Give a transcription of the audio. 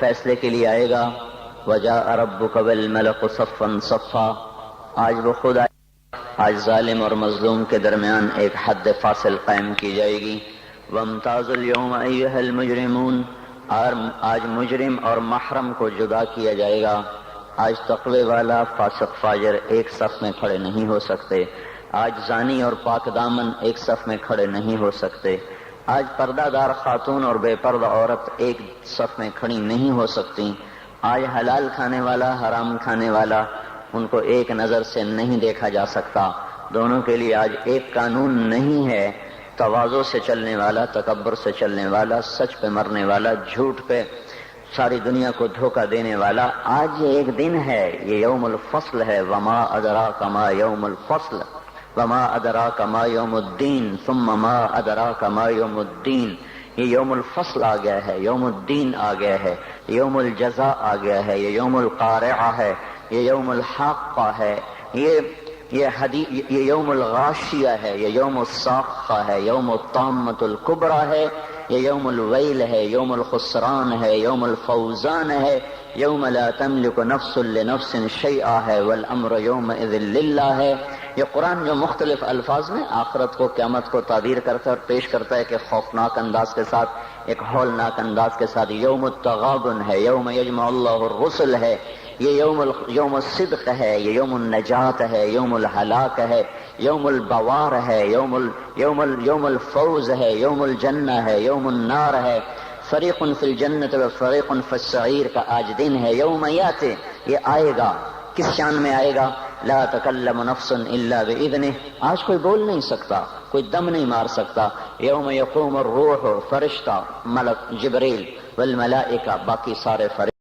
فیصلے کے لیے آئے گا۔ وجہ ارب قبل ملک صفن صفا۔ آج وہ خود آئے آج ظالم اور مظلوم کے درمیان ایک حد فاصل قائم کی جائے گی۔ ومتاز اليوم ایوہ المجرمون۔ آج مجرم اور محرم کو جدا کیا جائے گا۔ آج تقوی والا فاسق فاجر ایک صف میں کھڑے نہیں ہو سکتے۔ آج زانی اور پاک دامن ایک صف میں کھڑے نہیں ہو سکتے۔ آج پردہ دار خاتون اور بے پردہ عورت ایک صف میں کھڑی نہیں ہو سکتی۔ آج حلال کھانے والا، حرام کھانے والا ان کو ایک نظر سے نہیں دیکھا جا سکتا۔ دونوں کے لیے آج ایک قانون نہیں ہے۔ توازوں سے چلنے والا، تکبر سے چلنے والا، سچ پہ مرنے والا، جھوٹ پہ ساری دنیا کو دھوکہ دینے والا آج یہ ایک دن ہے۔ یہ یوم الفصل ہے۔ وما ادرا کما یوم الفصل۔ وما ادرا کما یوم الدین ثم ما ادرا کما یوم الدین یہ یوم الفصل آ گیا ہے، یوم الدین آ گیا ہے یوم الجزا آ گیا ہے، یہ یوم القارعہ ہے، یہ یوم الحاقہ ہے، یہ یہ حدی، یہ یوم الغاشیہ ہے، یہ یوم الساقہ ہے، یوم الطامت القبرہ ہے یہ یوم الویل ہے، یوم الخسران ہے، یوم الفوزان ہے، یوم لا تملک نفس لنفس شیئا ہے، والامر یوم اذن للہ ہے۔ یہ قرآن جو مختلف الفاظ میں آخرت کو، قیامت کو تعبیر کرتا ہے اور پیش کرتا ہے کہ خوفناک انداز کے ساتھ، ایک ہولناک انداز کے ساتھ یوم التغابن ہے، یوم یجمع اللہ الرسل ہے۔ یہ یوم یوم الصدق ہے، یہ یوم النجات ہے، یوم الحلاک ہے۔ یوم البوار ہے، یوم ال یوم ال، یوم الفوز ہے، یوم الجنہ ہے، یوم النار ہے۔ فریق فی الجنت و فریق فی السعیر کا آج دن ہے، یوم یات، یہ آئے گا۔ کس شان میں آئے گا؟ لا تکلم نفس الا باذنه آج کوئی بول نہیں سکتا، کوئی دم نہیں مار سکتا۔ یوم یقوم الروح، فرشتہ، ملک جبریل والملائکہ، باقی سارے فرشتہ